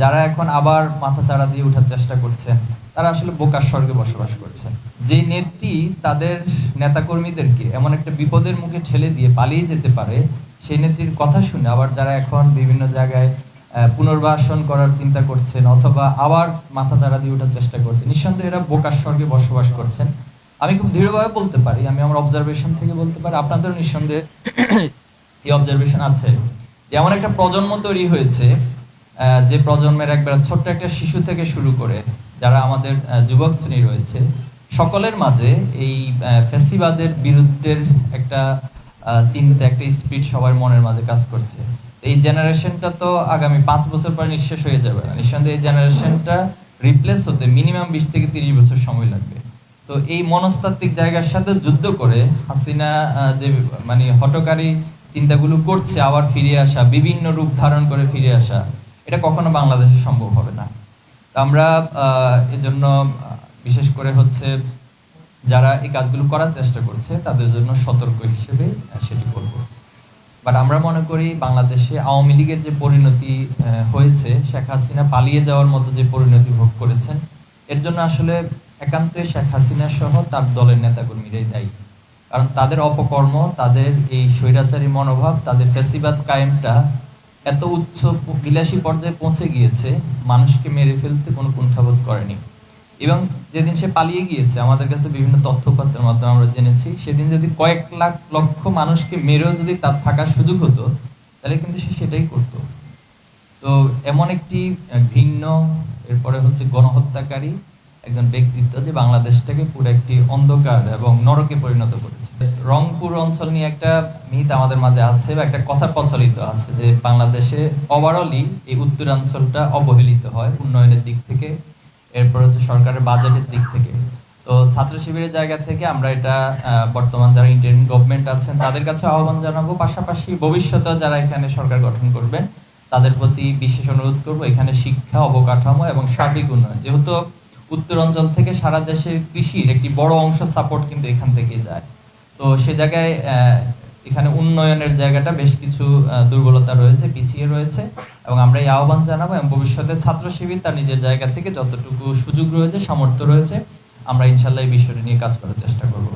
যারা এখন আবার মাথা চাড়া দিয়ে ওঠার চেষ্টা করছেন, তারা আসলে বোকার স্বর্গে বসবাস করছেন। যে নেত্রী তাদের নেতাকর্মীদেরকে এমন একটা বিপদের মুখে ঠেলে দিয়ে পালিয়ে যেতে পারে, সেই নেত্রীর কথা শুনে আবার যারা এখন বিভিন্ন জায়গায় পুনর্বাসন করার চিন্তা করছেন অথবা আবার মাথা চাড়া দিয়ে ওঠার চেষ্টা করছেন, নিঃসন্দেহে এরা বোকার স্বর্গে বসবাস করছেন। আমি খুব দৃঢ়ভাবে বলতে পারি, আমি আমার অবজারভেশন থেকে বলতে পারি, আপনাদেরও নিঃসন্দেহে এই অবজারভেশন আছে। যে এমন একটা প্রজন্ম তৈরি হয়েছে যে প্রজন্মের একবার ছোট্ট একটা শিশু থেকে শুরু করে যারা আমাদের যুবক শ্রেণি রয়েছে, সকলের মাঝে এই ফ্যাসিবাদের বিরুদ্ধের একটা চিন্তা, একটা স্পিড সবার মনের মাঝে কাজ করছে। এই জেনারেশনটা তো আগামী পাঁচ বছর পরে নিঃশেষ হয়ে যাবে। নিঃসন্দেহে এই জেনারেশনটা রিপ্লেস হতে মিনিমাম বিশ থেকে তিরিশ বছর সময় লাগবে। তো এই মনস্তাত্ত্বিক জায়গার সাথে যুদ্ধ করে হাসিনা যে মানে হটকারী চিন্তাগুলো করছে, আবার ফিরে আসা, বিভিন্ন রূপ ধারণ করে ফিরে আসা এটা কখনো বাংলাদেশে সম্ভব হবে না। আমরা এজন্য বিশেষ করে হচ্ছে যারা এই কাজগুলো করার চেষ্টা করছে, তাদের জন্য সতর্ক হিসেবে সেটি করব। বাট আমরা মনে করি বাংলাদেশে আওয়ামী লীগের যে পরিণতি হয়েছে, শেখ হাসিনা পালিয়ে যাওয়ার মতো যে পরিণতি ভোগ করেছেন, এর জন্য আসলে একান্তই শেখ হাসিনা সহ তার দলের নেতাকর্মীরাই দায়ী। কারণ তাদের অপকর্ম, তাদের এই স্বৈরাচারী মনোভাব, তাদের ফেসিবাদ কায়েমটা এত উচ্চ বিলাসী পর্যায়ে পৌঁছে গিয়েছে, মানুষকে মেরে ফেলতে কোনো কুণ্ঠাবোধ করেনি। এবং যেদিন সে পালিয়ে গিয়েছে, আমাদের কাছে বিভিন্ন তথ্যপত্রের মাধ্যমে আমরা জেনেছি, সেদিন যদি কয়েক লাখ, লক্ষ মানুষকে মেরেও যদি তার থাকার সুযোগ হতো, তাহলে কিন্তু সে সেটাই করতো। তো এমন একটি ঘৃণ্য এরপরে হচ্ছে গণহত্যাকারী একজন ব্যক্তিত্ব যে বাংলাদেশটাকে পুরো একটি অন্ধকার এবং নরকে পরিণত করেছে। রংপুর অঞ্চল নিয়ে একটা মিথ আমাদের মাঝে আছে বা একটা কথা প্রচলিত আছে যে বাংলাদেশে ওভারঅলই এই উত্তরাঞ্চলটা অবহেলিত হয় উন্নয়নের দিক থেকে, এরপর হচ্ছে সরকারের বাজেটের দিক থেকে। তো ছাত্র শিবিরের জায়গা থেকে আমরা এটা বর্তমান যারা ইন্টারিম গভর্নমেন্ট আছেন তাদের কাছে আহ্বান জানাব। পাশাপাশি ভবিষ্যতে যারা এখানে সরকার গঠন করবেন তাদের প্রতি বিশেষ অনুরোধ করব এখানে শিক্ষা, অবকাঠামো এবং সার্বিক উন্নয়ন। যেহেতু উত্তর অঞ্চল থেকে সারা দেশের কৃষির একটি বড় অংশ সাপোর্ট কিন্তু এখান থেকে যায়। তো সে জায়গায় এখানে উন্নয়নের জায়গাটা বেশ কিছু দুর্বলতা রয়েছে, পিছিয়ে রয়েছে এবং আমরা এই আহ্বান জানাব এবং ভবিষ্যতে ছাত্র শিবির তার নিজের জায়গা থেকে যতটুকু সুযোগ রয়েছে, সামর্থ্য রয়েছে, আমরা ইনশাল্লাহ এই বিষয়টি নিয়ে কাজ করার চেষ্টা করব।